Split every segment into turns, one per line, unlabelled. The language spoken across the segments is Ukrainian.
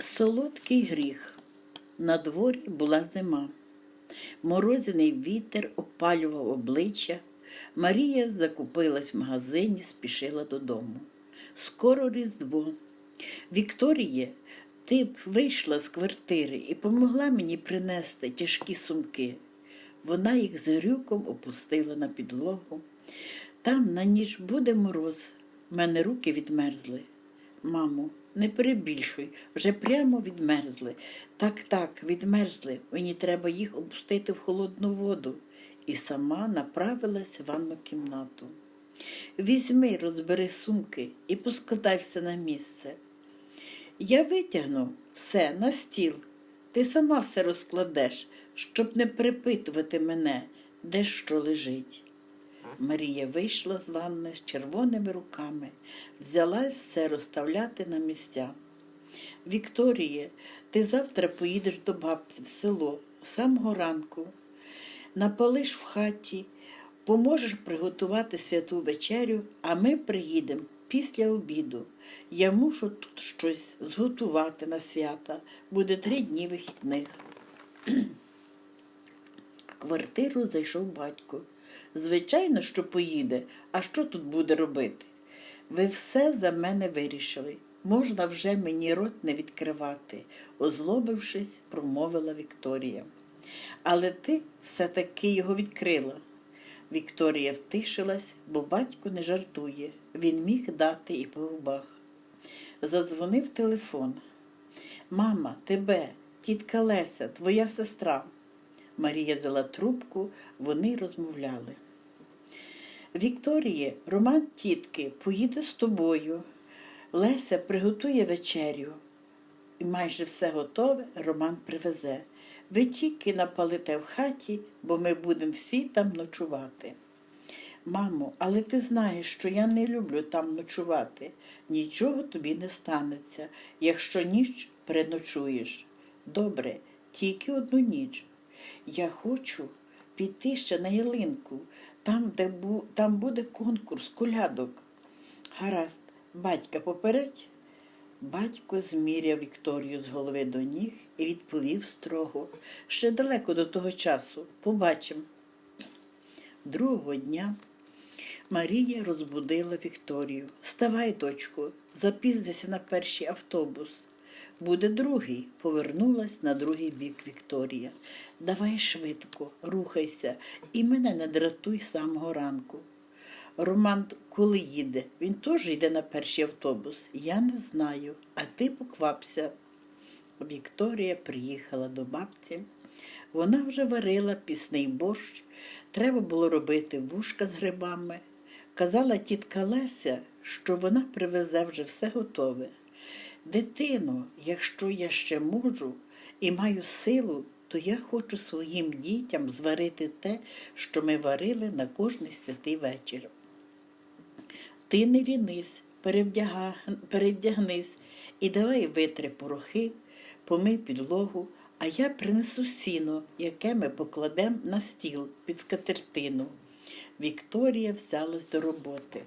Солодкий гріх. На дворі була зима. Морозяний вітер опалював обличчя. Марія закупилась в магазині, спішила додому. Скоро Різдво. Вікторіє, ти б вийшла з квартири і помогла мені принести тяжкі сумки. Вона їх з грюком опустила на підлогу. Там на ніч буде мороз. В мене руки відмерзли. Мамо, не перебільшуй, вже прямо відмерзли. Так, так, відмерзли. Мені треба їх опустити в холодну воду. І сама направилась в ванну кімнату. Візьми, розбери сумки і поскладай все на місце. Я витягну все на стіл. Ти сама все розкладеш, щоб не припитувати мене, де що лежить. Марія вийшла з ванни з червоними руками, взялась все розставляти на місця. Вікторіє, ти завтра поїдеш до бабці в село з самого ранку. Напалиш в хаті, поможеш приготувати святу вечерю, а ми приїдемо після обіду. Я мушу тут щось зготувати на свята. Буде три дні вихідних. Квартиру зайшов батько. Звичайно, що поїде, а що тут буде робити? Ви все за мене вирішили. Можна вже мені рот не відкривати, озлобившись, промовила Вікторія. Але ти все-таки його відкрила. Вікторія втишилась, бо батько не жартує. Він міг дати і по губах. Задзвонив телефон. Мама, тебе, тітка Леся, твоя сестра. Марія взяла трубку, вони розмовляли. Вікторіє, Роман тітки, поїде з тобою. Леся приготує вечерю. І майже все готове Роман привезе. Ви тільки напалите в хаті, бо ми будемо всі там ночувати. Мамо, але ти знаєш, що я не люблю там ночувати. Нічого тобі не станеться, якщо ніч переночуєш. Добре, тільки одну ніч. Я хочу піти ще на ялинку, там, де бу... там буде конкурс колядок. Гаразд, батька попередь. Батько зміряв Вікторію з голови до ніг і відповів строго. Ще далеко до того часу. Побачимо. Другого дня Марія розбудила Вікторію. Вставай, дочко, запізнися на перший автобус. Буде другий, повернулась на другий бік Вікторія. Давай швидко, рухайся і мене не дратуй самого ранку. Роман коли їде? Він теж йде на перший автобус. Я не знаю, а ти поквапся. Вікторія приїхала до бабці. Вона вже варила пісний борщ, треба було робити вушка з грибами. Казала тітка Леся, що вона привезе вже все готове. Дитино, якщо я ще можу і маю силу, то я хочу своїм дітям зварити те, що ми варили на кожний святий вечір. Ти не лінись, перевдяга... перевдягнись і давай витри порохи, помий підлогу, а я принесу сіно, яке ми покладемо на стіл під скатертину. Вікторія взялась до роботи.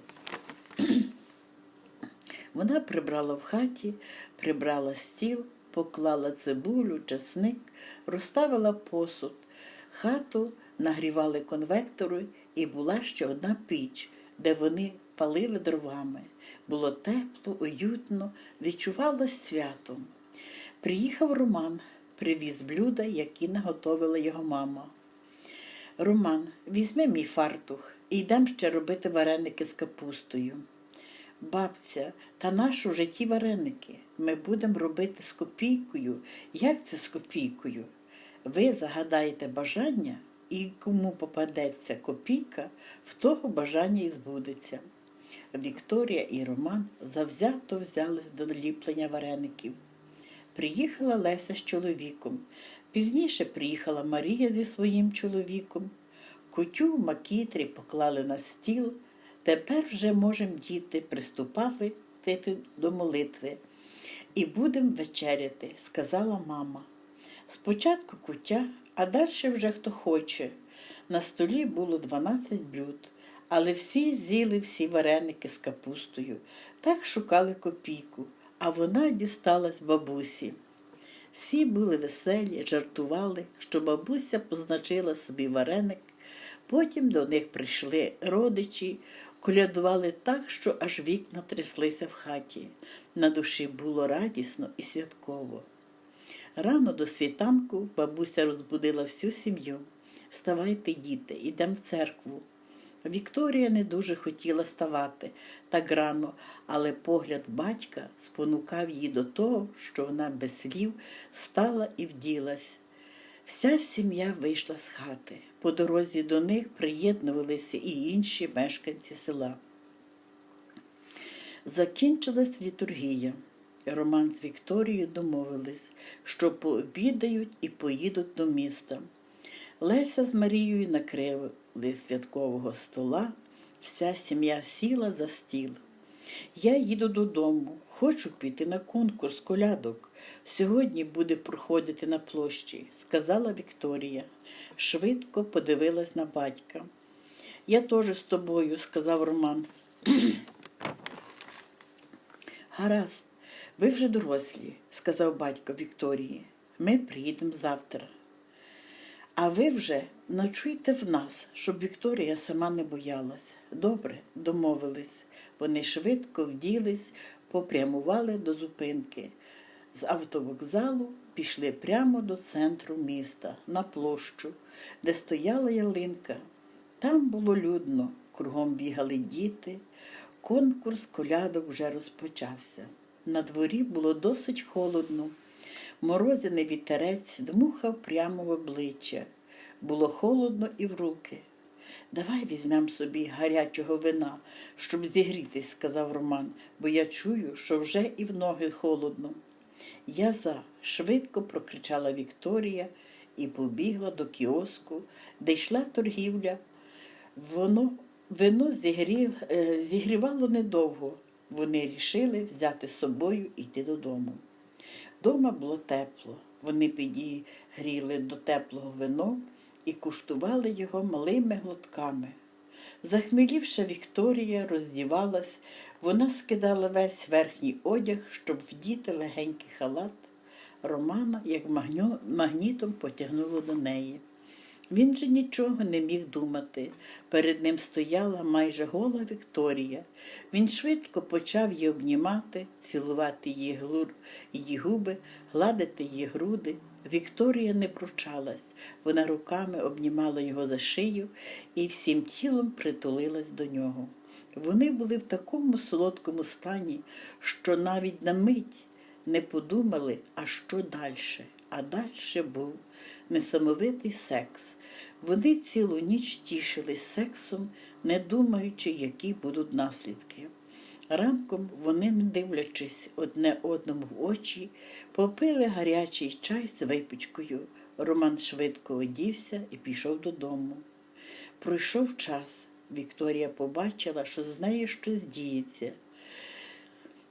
Вона прибрала в хаті, прибрала стіл, поклала цибулю, часник, розставила посуд. Хату нагрівали конвектори, і була ще одна піч, де вони палили дровами. Було тепло, уютно, відчувалось святом. Приїхав Роман, привіз блюда, які наготовила його мама. Роман, візьми мій фартух і йдемо ще робити вареники з капустою. Бабця, та наш у житті вареники. Ми будемо робити з копійкою. Як це з копійкою? Ви загадаєте бажання, і кому попадеться копійка, в того бажання і збудеться. Вікторія і Роман завзято взялись до ліплення вареників. Приїхала Леся з чоловіком. Пізніше приїхала Марія зі своїм чоловіком. Кутю макітрі поклали на стіл. Тепер вже можемо діти приступати до молитви. І будемо вечеряти, сказала мама. Спочатку кутя, а далі вже хто хоче. На столі було 12 блюд, але всі з'їли всі вареники з капустою, так шукали копійку, а вона дісталась бабусі. Всі були веселі, жартували, що бабуся позначила собі вареник. Потім до них прийшли родичі, колядували так, що аж вікна тряслися в хаті. На душі було радісно і святково. Рано до світанку бабуся розбудила всю сім'ю. Ставайте, діти, ідемо в церкву. Вікторія не дуже хотіла ставати так рано, але погляд батька спонукав її до того, що вона без слів стала і вділась. Вся сім'я вийшла з хати. По дорозі до них приєднувалися і інші мешканці села. Закінчилась літургія. Роман з Вікторією домовились, що пообідають і поїдуть до міста. Леся з Марією накрили святкового стола, вся сім'я сіла за стіл. Я їду додому, хочу піти на конкурс колядок. Сьогодні буде проходити на площі, сказала Вікторія. Швидко подивилась на батька. Я теж з тобою, сказав Роман. Гаразд, ви вже дорослі, сказав батько Вікторії. Ми приїдемо завтра. А ви вже ночуйте в нас, щоб Вікторія сама не боялась. Добре, домовились. Вони швидко вділись, попрямували до зупинки. З автовокзалу пішли прямо до центру міста, на площу, де стояла ялинка. Там було людно, кругом бігали діти. Конкурс колядок вже розпочався. На дворі було досить холодно. Морозяний вітерець дмухав прямо в обличчя. Було холодно і в руки. Давай візьмемо собі гарячого вина, щоб зігрітись, сказав Роман, бо я чую, що вже і в ноги холодно. Я за, швидко прокричала Вікторія і побігла до кіоску, де йшла торгівля. Воно вино зігрів, е, зігрівало недовго. Вони рішили взяти з собою і йти додому. Дома було тепло. Вони підігріли до теплого вино і куштували його малими глотками. Захмілівша Вікторія роздівалась, вона скидала весь верхній одяг, щоб вдіти легенький халат. Романа, як магнітом, потягнуло до неї. Він же нічого не міг думати. Перед ним стояла майже гола Вікторія. Він швидко почав її обнімати, цілувати її, глур, її губи, гладити її груди. Вікторія не пручалась. Вона руками обнімала його за шию і всім тілом притулилась до нього. Вони були в такому солодкому стані, що навіть на мить не подумали, а що далі. А далі був несамовитий секс. Вони цілу ніч тішились сексом, не думаючи, які будуть наслідки. Ранком вони, не дивлячись одне одному в очі, попили гарячий чай з випічкою. Роман швидко одівся і пішов додому. Пройшов час. Вікторія побачила, що з нею щось діється.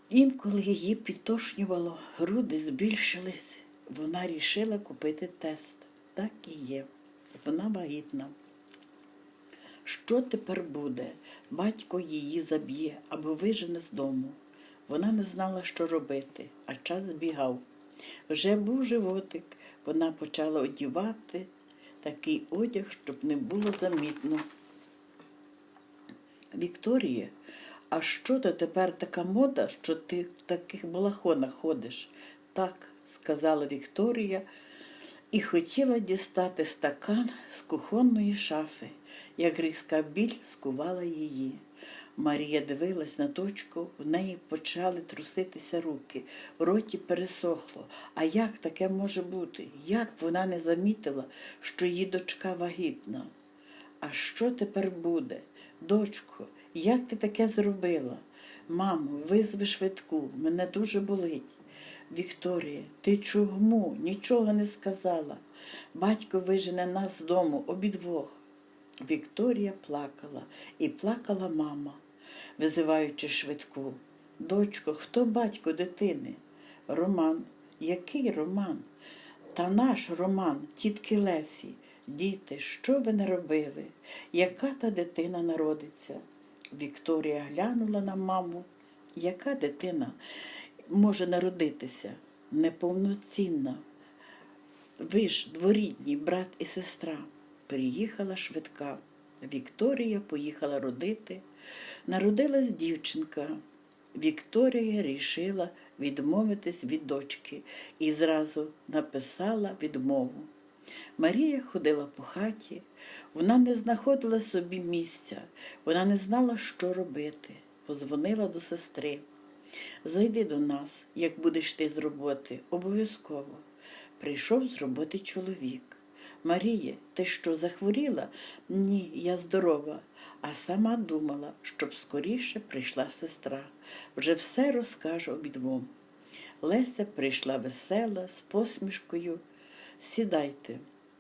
Інколи її підтошнювало, груди збільшились. Вона рішила купити тест. Так і є. Вона вагітна. Що тепер буде? Батько її заб'є або вижене з дому. Вона не знала, що робити, а час збігав. Вже був животик, вона почала одівати такий одяг, щоб не було замітно. Вікторія, а що то тепер така мода, що ти в таких балахонах ходиш? Так, сказала Вікторія і хотіла дістати стакан з кухонної шафи, як різка біль скувала її. Марія дивилась на дочку, в неї почали труситися руки, в роті пересохло. А як таке може бути? Як вона не замітила, що її дочка вагітна? А що тепер буде? Дочко, як ти таке зробила? Мамо, визви швидку, мене дуже болить. Вікторія, ти чому нічого не сказала? Батько вижене нас з дому обідвох. Вікторія плакала і плакала мама, визиваючи швидку. Дочко, хто батько дитини? Роман. Який Роман? Та наш Роман, тітки Лесі. Діти, що ви не робили? Яка та дитина народиться? Вікторія глянула на маму. Яка дитина може народитися? Неповноцінна. Ви ж дворідні, брат і сестра. Приїхала швидка. Вікторія поїхала родити. Народилась дівчинка. Вікторія рішила відмовитись від дочки і зразу написала відмову. Марія ходила по хаті, вона не знаходила собі місця, вона не знала, що робити. Позвонила до сестри. Зайди до нас, як будеш ти з роботи, обов'язково. Прийшов з роботи чоловік. Маріє, ти що, захворіла? Ні, я здорова, а сама думала, щоб скоріше прийшла сестра. Вже все розкаже обідвом. Леся прийшла весела, з посмішкою. Сідайте.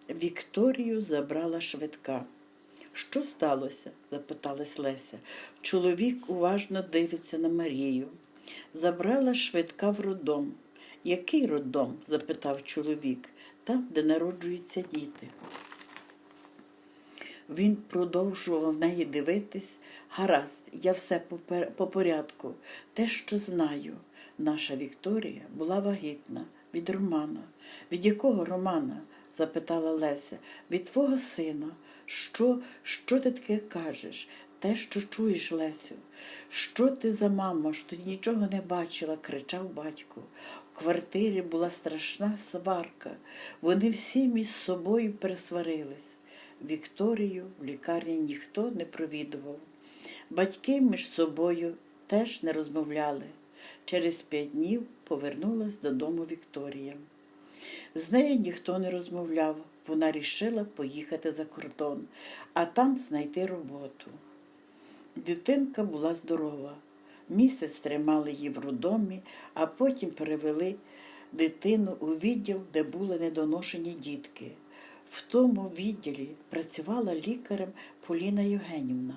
Вікторію забрала швидка. Що сталося? запиталась Леся. Чоловік уважно дивиться на Марію. Забрала швидка в роддом. Який роддом? запитав чоловік. Там, де народжуються діти. Він продовжував в неї дивитись. Гаразд, я все по порядку. Те, що знаю. Наша Вікторія була вагітна від Романа. Від якого Романа? запитала Леся. Від твого сина. Що, що ти таке кажеш? Те, що чуєш, Лесю. Що ти за мама, що ти нічого не бачила, кричав батько. В квартирі була страшна сварка. Вони всі між собою пересварились. Вікторію в лікарні ніхто не провідував. Батьки між собою теж не розмовляли. Через п'ять днів повернулась додому Вікторія. З нею ніхто не розмовляв. Вона рішила поїхати за кордон, а там знайти роботу. Дитинка була здорова. Місяць тримали її в роддомі, а потім перевели дитину у відділ, де були недоношені дітки. В тому відділі працювала лікарем Поліна Євгенівна.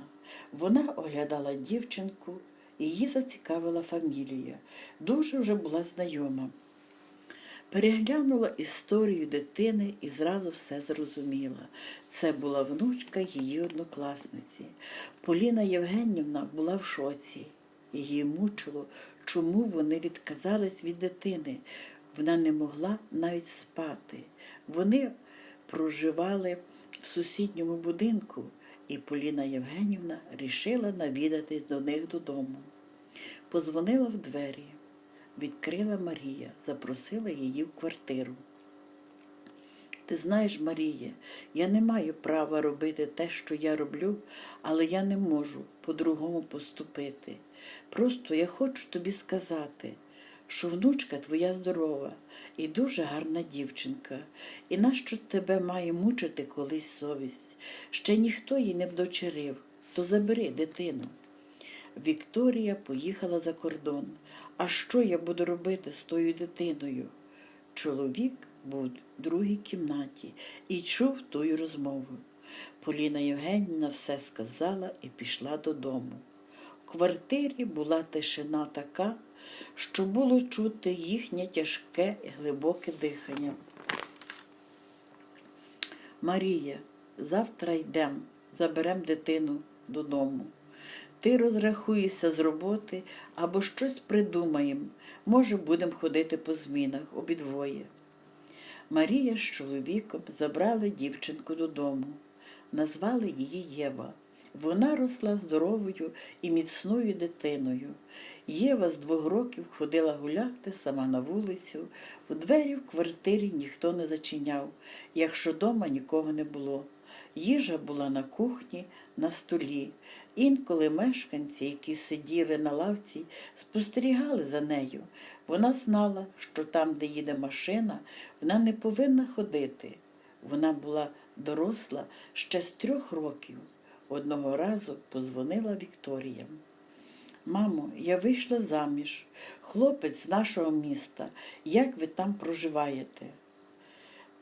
Вона оглядала дівчинку, її зацікавила фамілія. Дуже вже була знайома. Переглянула історію дитини і зразу все зрозуміла. Це була внучка її однокласниці. Поліна Євгенівна була в шоці. Її мучило, чому вони відказались від дитини. Вона не могла навіть спати. Вони проживали в сусідньому будинку, і Поліна Євгенівна рішила навідатись до них додому. Позвонила в двері. Відкрила Марія, запросила її в квартиру. Ти знаєш, Марія, я не маю права робити те, що я роблю, але я не можу по-другому поступити. Просто я хочу тобі сказати, що внучка твоя здорова і дуже гарна дівчинка, і нащо тебе має мучити колись совість? Ще ніхто її не вдочерив, то забери дитину. Вікторія поїхала за кордон. А що я буду робити з тою дитиною? Чоловік був в другій кімнаті і чув тую розмову. Поліна Євгенівна все сказала і пішла додому. В квартирі була тишина така, що було чути їхнє тяжке і глибоке дихання. Марія, завтра йдемо, заберемо дитину додому. Ти розрахуєшся з роботи або щось придумаємо. Може, будемо ходити по змінах обидвоє. Марія з чоловіком забрали дівчинку додому, назвали її Єва. Вона росла здоровою і міцною дитиною. Єва з двох років ходила гуляти сама на вулицю. В двері в квартирі ніхто не зачиняв, якщо дома нікого не було. Їжа була на кухні, на столі. Інколи мешканці, які сиділи на лавці, спостерігали за нею. Вона знала, що там, де їде машина, вона не повинна ходити. Вона була доросла ще з трьох років. Одного разу позвонила Вікторія. Мамо, я вийшла заміж. Хлопець з нашого міста. Як ви там проживаєте?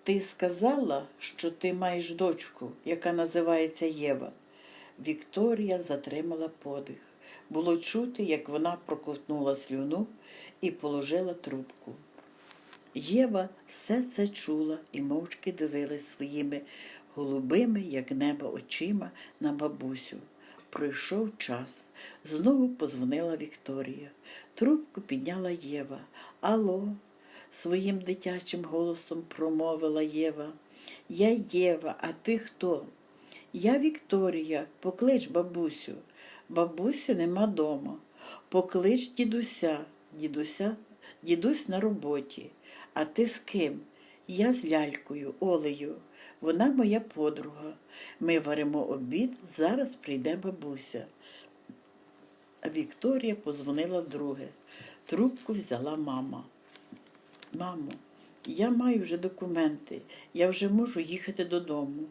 Ти сказала, що ти маєш дочку, яка називається Єва. Вікторія затримала подих. Було чути, як вона проковтнула слюну і положила трубку. Єва все це чула і мовчки дивилась своїми голубими, як небо, очима на бабусю. Пройшов час. Знову позвонила Вікторія. Трубку підняла Єва. Алло, своїм дитячим голосом промовила Єва. Я Єва, а ти хто? Я Вікторія, поклич бабусю. Бабусі нема дома. Поклич дідуся, дідуся, дідусь на роботі. А ти з ким? Я з лялькою, Олею. Вона моя подруга. Ми варимо обід, зараз прийде бабуся. А Вікторія позвонила вдруге. Трубку взяла мама. Мамо, я маю вже документи, я вже можу їхати додому,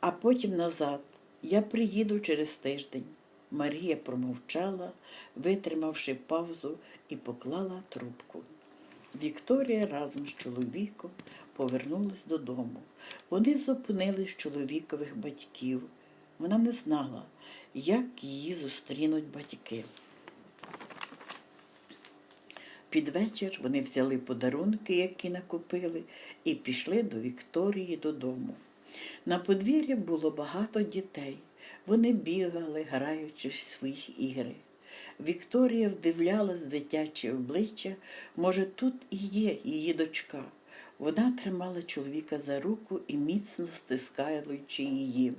а потім назад. Я приїду через тиждень. Марія промовчала, витримавши паузу, і поклала трубку. Вікторія разом з чоловіком повернулась додому. Вони зупинились чоловікових батьків. Вона не знала, як її зустрінуть батьки. Під вечір вони взяли подарунки, які накупили, і пішли до Вікторії додому. На подвір'ї було багато дітей. Вони бігали, граючи в свої ігри. Вікторія вдивлялась дитяче обличчя, може, тут і є її дочка. Вона тримала чоловіка за руку і міцно стискаючи її.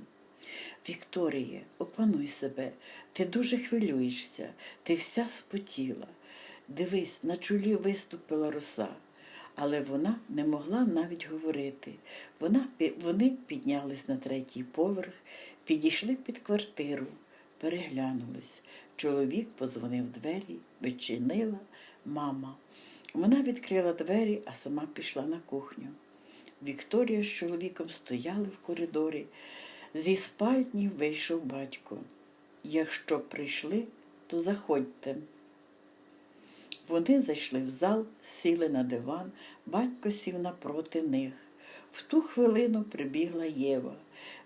Вікторія, опануй себе, ти дуже хвилюєшся, ти вся спотіла. Дивись, на чолі виступила роса, але вона не могла навіть говорити. Вона, вони піднялись на третій поверх, підійшли під квартиру, переглянулись. Чоловік позвонив двері, відчинила мама. Вона відкрила двері, а сама пішла на кухню. Вікторія з чоловіком стояли в коридорі. Зі спальні вийшов батько. Якщо прийшли, то заходьте. Вони зайшли в зал, сіли на диван, батько сів напроти них. В ту хвилину прибігла Єва.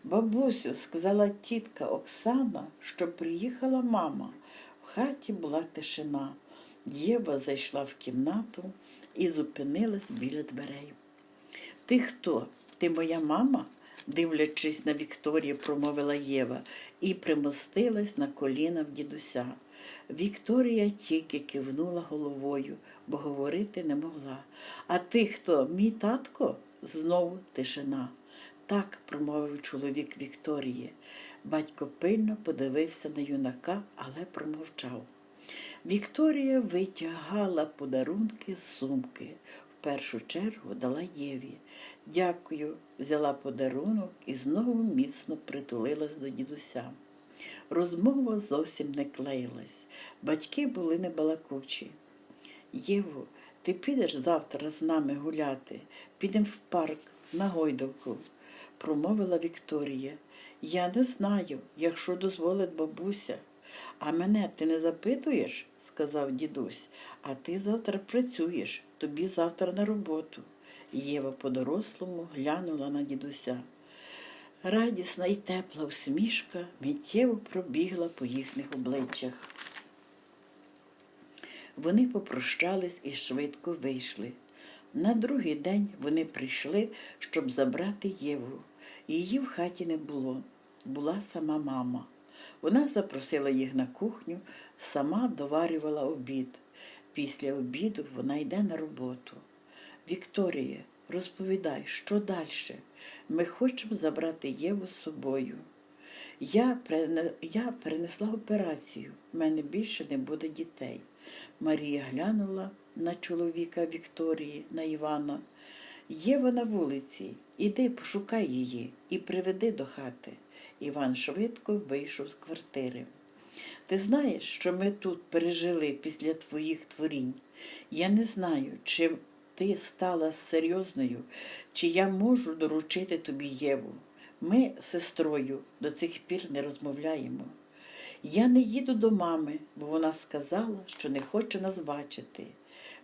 Бабусю, сказала тітка Оксана, що приїхала мама. В хаті була тишина. Єва зайшла в кімнату і зупинилась біля дверей. Ти хто? Ти моя мама? дивлячись на Вікторію, промовила Єва і примостилась на коліна в дідуся. Вікторія тільки кивнула головою, бо говорити не могла. А ти хто? Мій татко? Знову тишина. Так, промовив чоловік Вікторії. Батько пильно подивився на юнака, але промовчав. Вікторія витягала подарунки з сумки. В першу чергу дала Єві. Дякую, взяла подарунок і знову міцно притулилась до дідуся. Розмова зовсім не клеїлась. Батьки були небалакучі. Єво, ти підеш завтра з нами гуляти, підемо в парк на гойдалку, промовила Вікторія. Я не знаю, якщо дозволить бабуся. А мене ти не запитуєш? сказав дідусь. А ти завтра працюєш, тобі завтра на роботу. Єва по-дорослому глянула на дідуся. Радісна і тепла усмішка миттєво пробігла по їхніх обличчях. Вони попрощались і швидко вийшли. На другий день вони прийшли, щоб забрати Єву. Її в хаті не було, була сама мама. Вона запросила їх на кухню, сама доварювала обід. Після обіду вона йде на роботу. Вікторія, розповідай, що далі? Ми хочемо забрати Єву з собою. Я, перене- перенесла операцію, в мене більше не буде дітей. Марія глянула на чоловіка Вікторії, на Івана. Єва на вулиці, іди пошукай її і приведи до хати. Іван швидко вийшов з квартири. Ти знаєш, що ми тут пережили після твоїх творінь? Я не знаю, чи ти стала серйозною, чи я можу доручити тобі Єву. Ми з сестрою до цих пір не розмовляємо. Я не їду до мами, бо вона сказала, що не хоче нас бачити.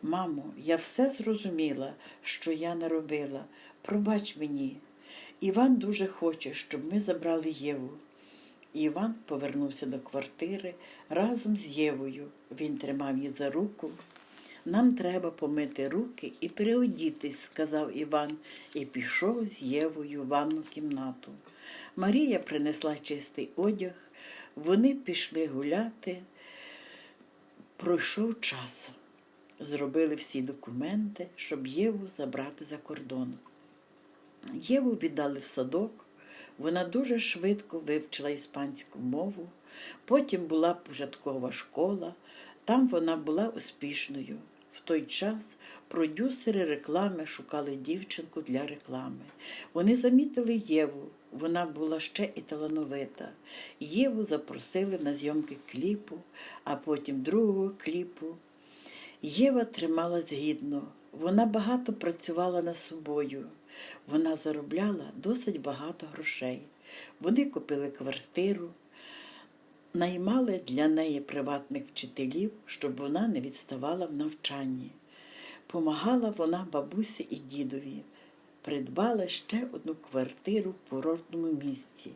Мамо, я все зрозуміла, що я наробила. Пробач мені. Іван дуже хоче, щоб ми забрали Єву. Іван повернувся до квартири разом з Євою. Він тримав її за руку. Нам треба помити руки і переодітись, сказав Іван, і пішов з Євою в ванну кімнату. Марія принесла чистий одяг, вони пішли гуляти. Пройшов час. зробили всі документи, щоб Єву забрати за кордон. Єву віддали в садок. Вона дуже швидко вивчила іспанську мову. Потім була початкова школа. Там вона була успішною. Той час продюсери реклами шукали дівчинку для реклами. Вони замітили Єву. Вона була ще і талановита. Єву запросили на зйомки кліпу, а потім другого кліпу. Єва трималась гідно. Вона багато працювала над собою. Вона заробляла досить багато грошей. Вони купили квартиру, наймали для неї приватних вчителів, щоб вона не відставала в навчанні. Помагала вона бабусі і дідові. Придбала ще одну квартиру в курортному місці.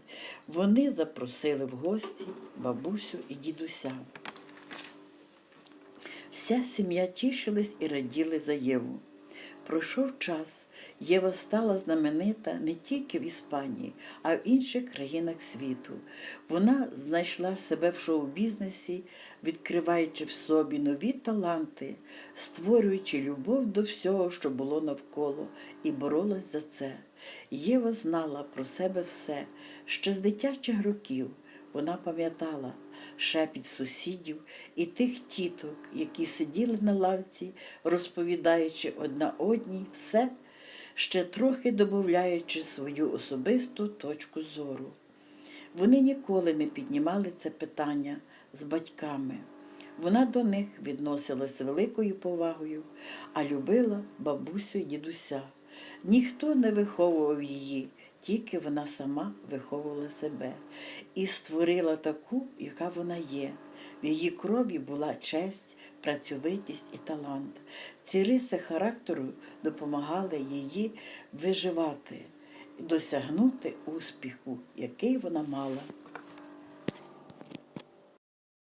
Вони запросили в гості бабусю і дідуся. Вся сім'я тішилась і раділи за Єву. Пройшов час. Єва стала знаменита не тільки в Іспанії, а й в інших країнах світу. Вона знайшла себе в шоу-бізнесі, відкриваючи в собі нові таланти, створюючи любов до всього, що було навколо, і боролась за це. Єва знала про себе все ще з дитячих років. Вона пам'ятала шепіт сусідів і тих тіток, які сиділи на лавці, розповідаючи одна одній все, ще трохи додаючи свою особисту точку зору. Вони ніколи не піднімали це питання з батьками. Вона до них відносилась з великою повагою, а любила бабусю й дідуся. Ніхто не виховував її, тільки вона сама виховувала себе і створила таку, яка вона є. В її крові була честь, працьовитість і талант. Ці риси характеру допомагали її виживати, досягнути успіху, який вона мала.